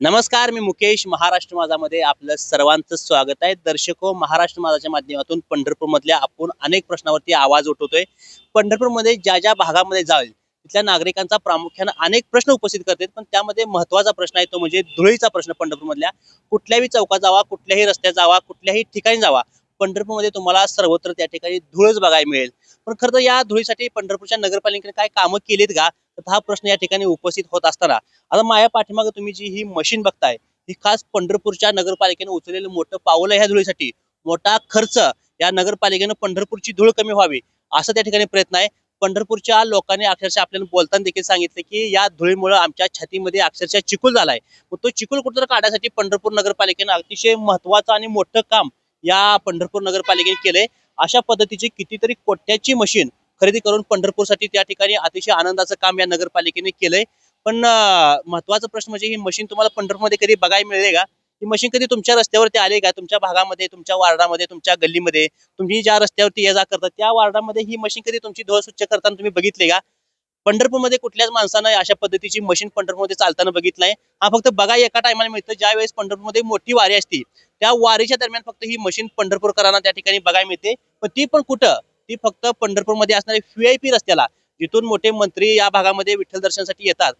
नमस्कार मी मुकेश महाराष्ट्र माझामध्ये आपलं सर्वांचं स्वागत आहे. दर्शको महाराष्ट्र माझाच्या माध्यमातून पंढरपूरमधल्या आपण अनेक प्रश्नावरती आवाज उठवतोय. पंढरपूरमध्ये ज्या ज्या भागामध्ये जाईल तिथल्या नागरिकांचा प्रामुख्यानं अनेक प्रश्न उपस्थित करतात. पण त्यामध्ये महत्त्वाचा प्रश्न आहे तो म्हणजे धुळीचा प्रश्न पंढरपूरमधल्या. कुठल्याही चौकात जावा कुठल्याही रस्त्यात जावा कुठल्याही ठिकाणी जावा पंढरपूरमध्ये तुम्हाला सर्वत्र त्या ठिकाणी धुळच बघायला मिळेल. पण खरं तर या धुळीसाठी पंढरपूरच्या नगरपालिकेने काय कामं केलीत का? तर हा प्रश्न या ठिकाणी उपस्थित होत असताना आता माझ्या पाठीमागे तुम्ही जी ही मशीन बघताय ही खास पंढरपूरच्या नगरपालिकेने उचललेलं मोठं पावलं ह्या धुळीसाठी. मोठा खर्च या नगरपालिकेनं पंढरपूरची धूळ कमी व्हावी असं त्या ठिकाणी प्रयत्न आहे. पंढरपूरच्या लोकांनी अक्षरशः आपल्याला बोलताना देखील सांगितलं की या धुळीमुळे आमच्या छातीमध्ये अक्षरशः चिखल झालाय. मग तो चिखल कुठं काढण्यासाठी पंढरपूर नगरपालिकेनं अतिशय महत्वाचं आणि मोठं काम या पंढरपूर नगरपालिकेने केलंय. अशा पद्धतीची कितीतरी कोट्याची मशीन खरेदी करून पंढरपूरसाठी त्या ठिकाणी अतिशय आनंदाचं काम या नगरपालिकेने केलंय. पण महत्त्वाचा प्रश्न म्हणजे ही मशीन तुम्हाला पंढरपूरमध्ये कधी बघायला मिळेल का? ही मशीन कधी तुमच्या रस्त्यावरती आली का? तुमच्या भागामध्ये तुमच्या वार्डामध्ये तुमच्या गल्लीमध्ये? तुम्ही ज्या रस्त्यावरती ये जा करता त्या वार्डामध्ये ही मशीन कधी तुमची धुळ स्वच्छ करताना तुम्ही बघितले का? पंढरपूरमध्ये कुठल्याच माणसानं अशा पद्धतीची मशीन पंढरपूरमध्ये चालताना बघितलंय. हा फक्त बघा एका टायमाला मिळतं. ज्या वेळेस पंढरपूरमध्ये मोठी वारी असती त्या वारीच्या दरम्यान फक्त ही मशीन पंढरपूरकरांना त्या ठिकाणी बघायला मिळते. पण ती पण कुठं? ती फक्त पंढरपूरमध्ये असणारे व्हीआयपी रस्त्याला जिथून मोठे मंत्री या भागामध्ये विठ्ठल दर्शनासाठी येतात.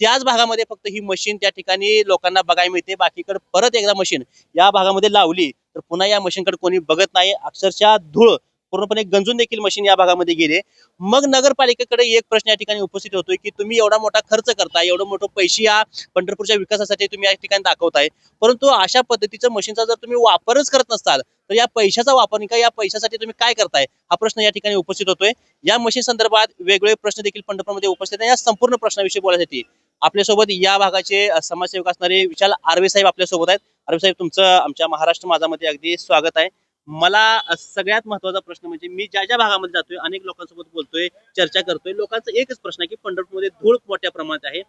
त्याच भागामध्ये फक्त ही मशीन त्या ठिकाणी लोकांना बघायला मिळते. बाकीकडे परत एकदा मशीन या भागामध्ये लावली तर पुन्हा या मशीनकडे कोणी बघत नाही. अक्षरशः धूळ पूर्णपणे गंजून देखील मशीन या भागामध्ये गेले. मग नगरपालिकेकडे एक प्रश्न या ठिकाणी उपस्थित होतोय की तुम्ही एवढा मोठा खर्च करताय एवढं मोठं पैसे या पंढरपूरच्या विकासासाठी तुम्ही या ठिकाणी दाखवताय. परंतु अशा पद्धतीचं मशीनचा जर तुम्ही वापरच करत नसताल तर या पैशाचा वापर का या पैशासाठी तुम्ही काय करताय? हा प्रश्न या ठिकाणी उपस्थित होतोय. या मशीन संदर्भात वेगवेगळे प्रश्न देखील पंढरपूरमध्ये उपस्थित आहे या संपूर्ण प्रश्नाविषयी बोलण्यासाठी आपल्यासोबत या भागाचे समाजसेवक असणारे विशाल आर्वे साहेब आपल्यासोबत आहेत. आर्वे साहेब तुमचं आमच्या महाराष्ट्र माझामध्ये अगदी स्वागत आहे. मला सगळ्यात महत्त्वाचा प्रश्न म्हणजे मी ज्या ज्या भागामध्ये जातोय अनेक लोकांसोबत बोलतोय चर्चा करतोय लोकांचा एकच प्रश्न आहे की पंढरपूरमध्ये धूळ मोठ्या प्रमाणात आहे.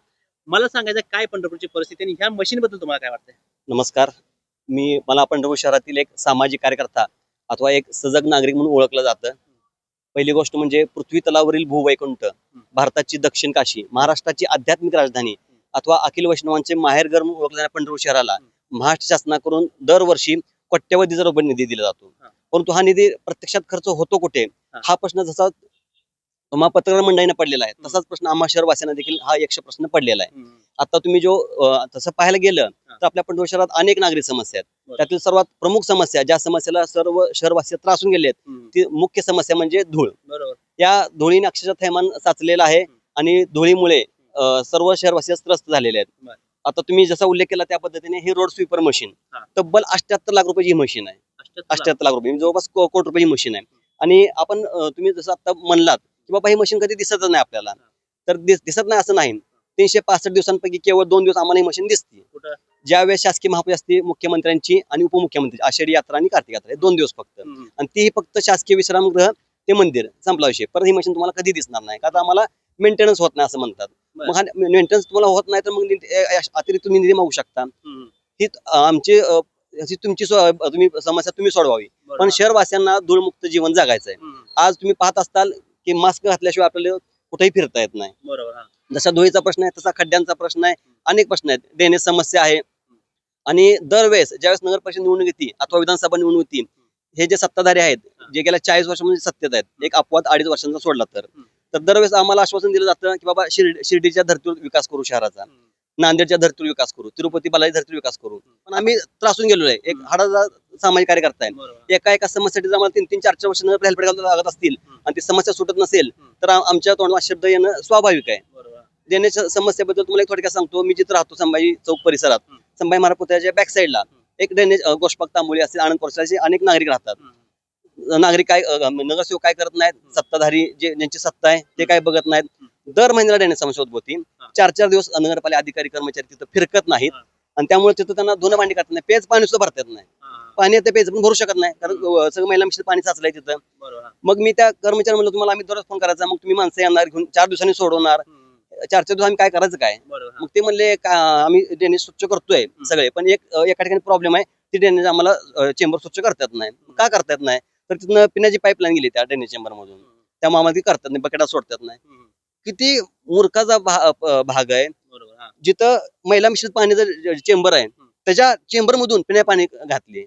मला सांगायचं काय पंढरपूरची परिस्थिती आणि ह्या मशीन बद्दल तुम्हाला काय वाटतंय? नमस्कार. मी मला पंढरपूर शहरातील एक सामाजिक कार्यकर्ता अथवा एक सजग नागरिक म्हणून ओळखलं जातं. पहिली गोष्ट म्हणजे पृथ्वी तलावरील भूवैकुंठ भारताची दक्षिण काशी महाराष्ट्राची आध्यात्मिक राजधानी अथवा अखिल वैष्णवांचे माहेरघर म्हणून ओळखलं पंढरपूर शहराला महाराष्ट्र शासनाकडून दरवर्षी कोट्यवधी रुपये निधी दिला जातो. परंतु हा निधी प्रत्यक्षात खर्च होतो कुठे हा. प्रश्न जसा पत्रकार मंडळीने पडलेला आहे तसाच प्रश्न आम्हा शहरवासियांना देखील हा यक्ष प्रश्न पडलेला आहे आता तुम्ही जो तसं पाहायला गेलं. तर आपल्या पंढरपूर शहरात अनेक नागरिक समस्या आहेत. त्यातील सर्वात प्रमुख समस्या ज्या समस्येला सर्व शहरवासी त्रासून गेले आहेत. ती मुख्य समस्या म्हणजे धूळ बरोबर या धुळीने अक्षरशः थैमान साचलेलं आहे. आणि धुळीमुळे सर्व शहरवासी त्रस्त झालेले आहेत. आता तुम्ही जसा उल्लेख केला त्या पद्धतीने ही रोड स्वीपर मशीन. तब्बल अठ्याहत्तर लाख रुपयाची ही मशीन आहे. अष्ट्याहत्तर लाख. रुपये म्हणजे जवळपास कोटी रुपयाची मशीन आहे. आणि आपण तुम्ही जसं आता म्हणलात की बाबा ही मशीन कधी दिसतच नाही आपल्याला. तर दिस- दिसत नाही असं नाही. तीनशे पासष्ट दिवसांपैकी केवळ दोन दिवस आम्हाला ही मशीन दिसते. ज्यावेळेस शासकीय महापूजा असते मुख्यमंत्र्यांची आणि उपमुख्यमंत्री आषाढी यात्रा आणि कार्तिक यात्रा दोन दिवस फक्त. आणि तीही फक्त शासकीय विश्रामगृह ते मंदिर संपला विषय. परत ही मशीन तुम्हाला कधी दिसणार नाही. का आम्हाला मेंटेनन्स होत नाही असं म्हणतात. मग हा मेंटेनन्स तुम्हाला होत नाही तर मग अतिरिक्त तुम्ही निधी मागू शकता. ही त- आमची तुमची तुम्ही समस्या तुम्ही सोडवावी. पण शहरवासियांना धूळमुक्त जीवन जगायचं आहे. आज तुम्ही पाहत असताल की मास्क घातल्याशिवाय आपल्याला कुठेही फिरता येत नाही. बरोबर हा. जसा धुळीचा प्रश्न आहे तसा खड्ड्यांचा प्रश्न आहे अनेक प्रश्न आहेत. ड्रेनेज समस्या आहे. आणि दरवेळेस ज्यावेळेस नगर परिषद निवडणूक येते अथवा विधानसभा निवडणूक येते हे जे सत्ताधारी आहेत जे गेल्या चाळीस वर्षामध्ये सत्तेत आहेत एक अपवाद अडीच वर्षांचा सोडला तर. तर दरवेळेस आम्हाला आश्वासन दिलं जातं की बाबा शिर्डी शिर्डीच्या धर्तीवर विकास करू शहराचा. नांदेडच्या धर्तीवर विकास करू तिरुपती बालाजी धर्तीवर विकास करू पण आम्ही त्रासून गेलेलो आहे एक. हाडाचा सामाजिक कार्यकर्ता आहे. एका एका समस्येसाठी आम्हाला तीन तीन चार चार वर्ष घालून लागत असतील. आणि ती समस्या सुटत नसेल. तर आम- आमच्या तोंडात शब्द येणं स्वाभाविक आहे. देण्याच्या समस्येबद्दल तुम्हाला एक थोडक्यात सांगतो मी जिथं राहतो संभाजी चौक परिसरात. संभाजी महाराज पुतळ्याच्या बॅक साईडला. एक ड्रेनेज गोष्पक तांबोळी असेल आनंद परिसराचे अनेक नागरिक राहतात. नागरिक काय नगरसेवक काय करत नाहीत? सत्ताधारी जे ज्यांची सत्ता आहे ते काय बघत नाहीत? दर महिन्याला ड्रेनेज समस्या. चार चार दिवस नगरपालिका अधिकारी कर्मचारी तिथं फिरकत नाहीत. आणि त्यामुळे तिथं त्यांना धुणं भांडी करत नाही पेज पाणी सुद्धा भरता येत नाही. पाणी ते पेज पण भरू शकत नाही. कारण सगळं महिला मिश्रित पाणी साचलंय तिथं. मग मी त्या कर्मचारी म्हणलं तुम्हाला आम्ही दररोज फोन करायचा. मग तुम्ही माणसं येणार घेऊन चार दिवसांनी सोडवणार. चार चार दिवस आम्ही काय करायचं काय. मग ते म्हणले आम्ही ड्रेनेज स्वच्छ करतोय सगळे. पण एक एका ठिकाणी प्रॉब्लेम आहे. ती ड्रेनेज आम्हाला चेंबर स्वच्छ करता येत नाही. का करता येत नाही? तर तिथनं पिण्याची पाईपलाईन गेली त्या ड्रेनेज चेंबर मधून. त्यामुळे आम्हाला ती करतात नाही बकेटा सोडतात नाही. किती मूर्खाचा भाग आहे जिथं महिला मिश्रित पाण्याचं चेंबर आहे त्याच्या चेंबर मधून पिण्या पाणी घातले.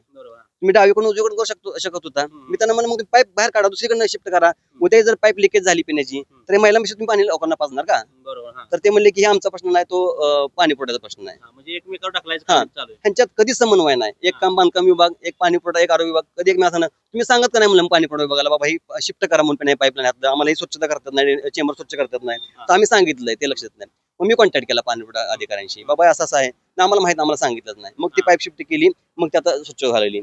तुम्ही डावीकडून उजवीकडून करू शकतो शकत होता. मी त्यांना म्हणलं मग पाईप बाहेर काढा दुसरीकडनं शिफ्ट करा. उद्या जर पाईप लिकेज झाली पिण्याची तर महिला मिश्रित तुम्ही पाणी लोकांना पाजणार का? बरोबर हा. तर ते म्हणले की हे आमचा प्रश्न नाही तो पाणी पुरवठ्याचा प्रश्न आहे हा, म्हणजे ह्यांच्यात कधी समन्वय नाही. एक काम बांधकाम विभाग एक पाणी पुरवठा एक आरोग्य विभाग कधी एक असं तुम्ही सांगत का नाही म्हणलं पाणी पुरवठा विभागाला बाबा ही शिफ्ट करा म्हणून पाईपलाईन आम्हाला ही स्वच्छता करतात नाही चेंबर स्वच्छ करतात नाही. तर आम्ही सांगितलंय ते लक्षात नाही. मग मी कॉन्टॅक्ट केला पाणी पुरवठा अधिकाऱ्यांशी. बाबा असं असं आहे. आम्हाला माहीत आम्हाला सांगितलंच नाही. मग ती पाईप शिफ्ट केली मग ते आता स्वच्छ झालेली.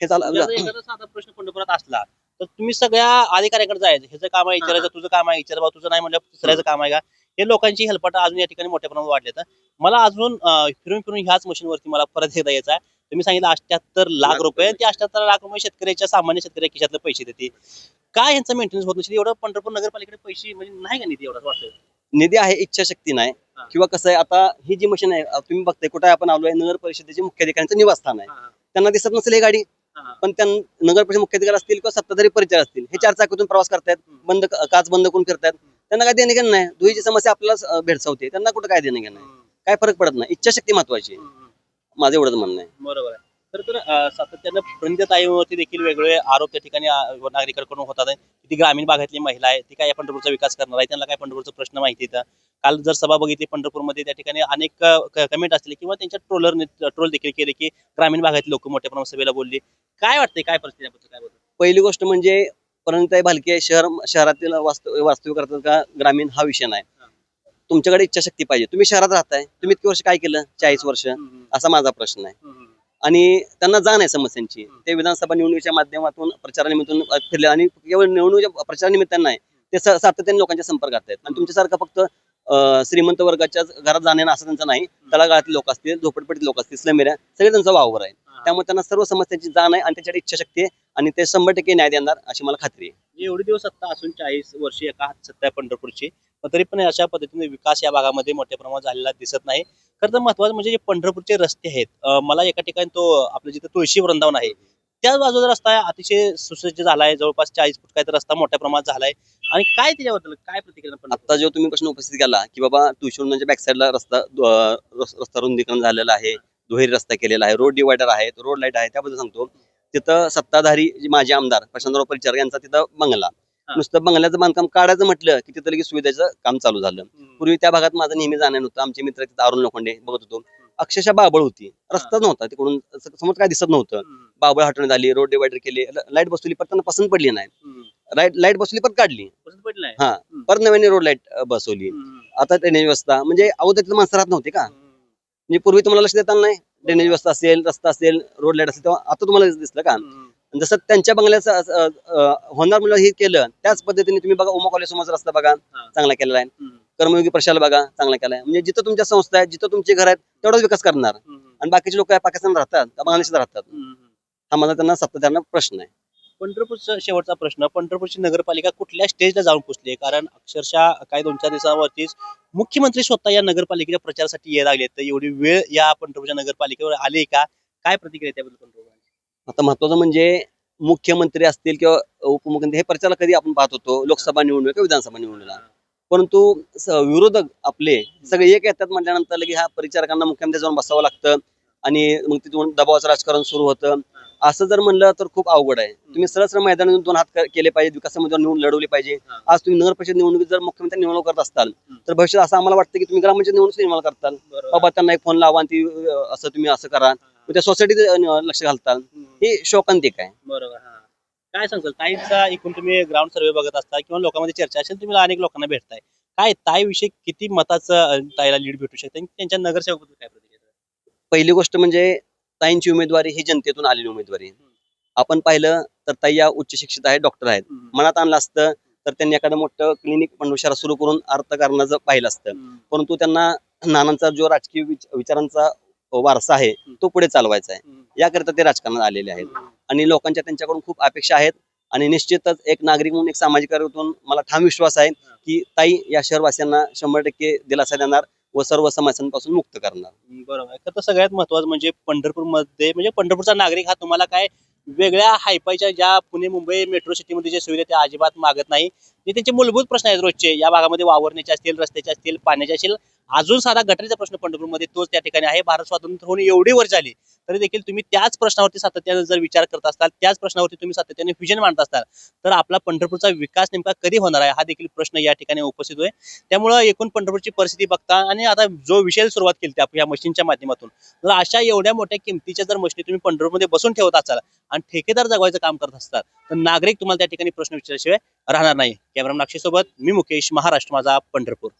हे चालू साधा प्रश्न पंढरपुरात असला तर तुम्ही सगळ्या अधिकाऱ्याकडे जायचं ह्याचं काम आहे विचारायचं तुझं काम आहे विचार तुझं नाही म्हणलं दुसऱ्याचं काम आहे का? हे लोकांची हेल्पटा अजून या ठिकाणी मोठ्या प्रमाणात वाढले तर मला अजून फिरून फिरून ह्याच मशीनवरती मला परत एकदा यायचा आहे. तुम्ही सांगितलं अठ्याहत्तर लाख रुपये. ते अठ्याहत्तर लाख रुपये शेतकऱ्याच्या सामान्य शेतकऱ्या खिशातले पैसे देते काय यांचं मेंटेनन्स होत नसेल? एवढं पंढरपूर नगरपालिकेकडे पैसे म्हणजे नाही का निधी एवढा वाटतं निधी आहे इच्छाशक्ती नाही. हा. किंवा कसं आहे आता ही जी मशीन आहे तुम्ही बघताय कुठे आपण आलोय नगर परिषदेचे मुख्याधिकाऱ्यांचं निवासस्थान आहे. हा, त्यांना दिसत नसेल ही गाडी. हा, हा. पण त्या नगर परिषद मुख्याधिकारी असतील किंवा सत्ताधारी परिचय असतील हे चार चाकीतून प्रवास करतायत बंद काच बंद करून फिरतायत. त्यांना काय देणं घेणं नाही. धुळीची समस्या आपल्याला भेडसावते. त्यांना कुठं काय देणं घेणं नाही काय फरक पडत नाही. इच्छाशक्ती महत्वाची. माझं एवढंच म्हणणं आहे. बरोबर आहे. तर तर सातत्यानं प्रणिताईवरती देखील वेगवेगळे आरोप त्या ठिकाणी नागरिकांकडून होतात. ती ग्रामीण भागातली महिला आहे ती काय या पंढरपूरचा विकास करणार आहे? त्यांना काय पंढरपूरचा प्रश्न माहिती आहे? काल जर सभा बघितली पंढरपूरमध्ये त्या ठिकाणी अनेक कमेंट असले किंवा त्यांच्या ट्रोलरने ट्रोल देखील केले की ग्रामीण भागातली लोक मोठ्या प्रमाणात सभेला बोलली. काय वाटतंय? काय परिस्थिती काय बोलतो पहिली गोष्ट म्हणजे परिणताई भालके शहर शहरातील वास्तव वास्तविक करतात का? ग्रामीण हा विषय नाही. तुमच्याकडे इच्छाशक्ती पाहिजे. तुम्ही शहरात राहताय. तुम्ही इतकी वर्ष काय केलं? चाळीस वर्ष. असा माझा प्रश्न आहे. आणि त्यांना जाण आहे समस्यांची. ते विधानसभा निवडणुकीच्या माध्यमातून प्रचारानिमित्तून फिरले आणि केवळ निवडणुकीच्या प्रचारानिमित्तानं नाही ते सातत्याने लोकांच्या संपर्कात आहेत. आणि तुमच्यासारखं फक्त श्रीमंत वर्गाच्या घरात जाणे असं त्यांचं नाही. तळागाळातील लोक असतील झोपडपट्टीत लोक असतील स्लमेऱ्या सगळे त्यांचा वावर आहे. त्यामुळे त्यांना सर्व समस्यांची जाण आहे आणि त्याच्याकडे इच्छाशक्ती आहे आणि ते शंभर टक्के न्याय देणार अशी मला खात्री आहे. एवढे दिवस सत्ता असून चाळीस वर्ष एका हात सत्ता पंढरपूरची. पण तरी पण अशा पद्धतीने विकास या भागामध्ये मोठ्या प्रमाणात झालेला दिसत नाही. खरं तर महत्वाचं म्हणजे जे पंढरपूरचे रस्ते आहेत मला एका ठिकाणी तो आपलं जिथे तुळशी वृंदावन आहे त्याच बाजूचा रस्ता अतिशय सुसज्ज झाला आहे जवळपास चाळीस फूट काय तर रस्ता मोठ्या प्रमाणात झालाय. आणि काय त्याच्याबद्दल काय प्रतिक्रिया पण आता जेव्हा तुम्ही प्रश्न उपस्थित केला की बाबा तुळशीवंदाच्या बॅक साईडला रस्ता रस्ता रुंदीकरण झालेला आहे दुहेरी रस्ता केलेला आहे रोड डिवायडर आहे रोड लाइट आहे त्याबद्दल सांगतो. तिथं सत्ताधारी जे माजी आमदार प्रशांतराव परिचार यांचा तिथं बंगला. नुसतं बंगल्याचं बांधकाम काढायचं म्हटलं की तिथं लगेच सुविधेचं काम चालू झालं. पूर्वी त्या भागात माझं नेहमी जाणं नव्हतं. आमचे मित्र तिथं अरुण लोखंडे बघत होतो. अक्षरशः बाबळ होती. रस्ताच नव्हता तिकडून. समोर काय दिसत नव्हतं. बाबळ हटवण्यात आली रोड डिवायडर केले लाइट बसवली पण त्यांना पसंत पडली नाही. लाइट लाइट बसवली पण काढली. हा. परत नव्याने रोड लाइट बसवली. आता ड्रेनेज व्यवस्था म्हणजे अगोदर तिथं माणसं राहत नव्हते का. म्हणजे पूर्वी तुम्हाला लक्ष देताना नाही? ड्रेनेज व्यवस्था असेल रस्ता असेल रोड लाइट असेल तेव्हा आता तुम्हाला दिसलं का? जसं त्यांच्या बंगल्याचं होणार म्हणलं हे केलं त्याच पद्धतीने तुम्ही बघा उमा कॉलेज समोरचा रस्ता बघा. चांगला केलेला आहे. कर्मयोगी प्रशाला बघा चांगला केलाय. म्हणजे जिथं तुमच्या संस्था आहेत जिथं तुमचे घर आहेत तेवढाच विकास करणार. आणि बाकीचे लोक पाकिस्तान राहतात बांगलादेशात राहतात. हा माझा त्यांना सत्ताधाऱ्यांना प्रश्न आहे. पंढरपूरचा शेवटचा प्रश्न पंढरपूरची नगरपालिका कुठल्या स्टेजला जाऊन पोहोचली कारण अक्षरशः काही दोन चार दिवसांवरतीच मुख्यमंत्री स्वतः या नगरपालिकेच्या प्रचारासाठी यायला लागले तर एवढी वेळ या पंढरपूरच्या नगरपालिकेवर आली का? काय प्रतिक्रिया त्याबद्दल पंढरपूर? आता महत्वाचं म्हणजे मुख्यमंत्री असतील किंवा उपमुख्यमंत्री हे प्रचाराला कधी आपण पाहत होतो? लोकसभा निवडणूक किंवा विधानसभा निवडणुकीला परंतु विरोधक आपले सगळे एक येतात म्हटल्यानंतर लगे ह्या परिचारकांना मुख्यमंत्री जाऊन बसावं लागतं आणि मग तिथून दबावाचं राजकारण सुरू होतं. असं जर म्हणलं तर खूप अवघड आहे. तुम्ही सरळ सरळ मैदानातून दोन हात केले पाहिजे विकासामध्ये निवडून लढवली पाहिजे. आज तुम्ही नगर परिषद निवडणुकीत जर मुख्यमंत्री निवडणूक करत असताल हम्म. तर भविष्यात असं आम्हाला वाटतं की तुम्ही ग्रामपंचायत निवडणूक निवडणूक करताल. बाबा त्यांना एक फोन लावा आणि ती असं तुम्ही असं करा. मग त्या सोसायटीत लक्ष घालताल. हे शोकांतिक आहे. बरोबर हा. काय सांगताल? ताईचा एकूण तुम्ही ग्राउंड सर्वे बघत असता किंवा लोकांमध्ये चर्चा असेल तुम्ही अनेक लोकांना भेटताय. काय ताई विषयी किती मताचं ताईला लीड भेटू शकते आणि त्यांच्या नगरसेवक काय प्रतिक्रिया आहे? पहिली गोष्ट म्हणजे ताईंची उमेदवारी ही जनतेतून आलेली उमेदवारी. आहे. आपण पाहिलं तर ताई या उच्च शिक्षित आहेत डॉक्टर आहेत. हम्म. मनात आणलं असतं तर त्यांनी एखादं मोठं क्लिनिक पंढरशाला सुरू करून अर्थकारणाचं पाहिलं असतं. हम्म. परंतु त्यांना नानांचा जो राजकीय विच- विचारांचा वारसा आहे तो पुढे चालवायचा आहे. याकरिता ते राजकारणात आलेले आहेत. आणि लोकांच्या त्यांच्याकडून खूप अपेक्षा आहेत. आणि निश्चितच एक नागरिक म्हणून एक सामाजिक कार्यातून मला ठाम विश्वास आहे की ताई या शहरवासियांना शंभर टक्के दिलासा देणार व सर्व समस्यांपासून मुक्त करणार. बरोबर. तर सगळ्यात महत्वाचं म्हणजे पंढरपूरमध्ये म्हणजे पंढरपूरचा नागरिक हा तुम्हाला काय वेगळ्या हायफायच्या ज्या पुणे मुंबई मेट्रो सिटीमध्ये ज्या सुविधा त्या अजिबात मागत नाही. जे त्यांचे मूलभूत प्रश्न आहेत रोजचे. या भागामध्ये वावरण्याचे असतील रस्त्याचे असतील पाण्याचे असतील अजून साधा गटरीचा प्रश्न पंढरपूरमध्ये तोच त्या ठिकाणी आहे. भारत स्वातंत्र्य होऊन एवढी वर झाली तरी देखील तुम्ही त्याच प्रश्नावरती सातत्याने जर विचार करत असाल त्याच प्रश्नावरती तुम्ही सातत्याने विजन मांडत असाल तर आपला पंढरपूरचा विकास नेमका कधी होणार आहे हा देखील प्रश्न या ठिकाणी उपस्थित आहे त्यामुळं एकूण पंढरपूरची परिस्थिती बघता आणि आता जो विषय सुरुवात केली त्या या मशीनच्या माध्यमातून जर अशा एवढ्या मोठ्या किमतीच्या जर मशीनी तुम्ही पंढरपूरमध्ये बसून ठेवत असाल आणि ठेकेदार जगवायचं काम करत असतात तर नागरिक तुम्हाला त्या ठिकाणी प्रश्न विचारल्याशिवाय राहणार नाही. कॅमेरा नाक्षीसोबत मी मुकेश महाराष्ट्र माझा पंढरपूर.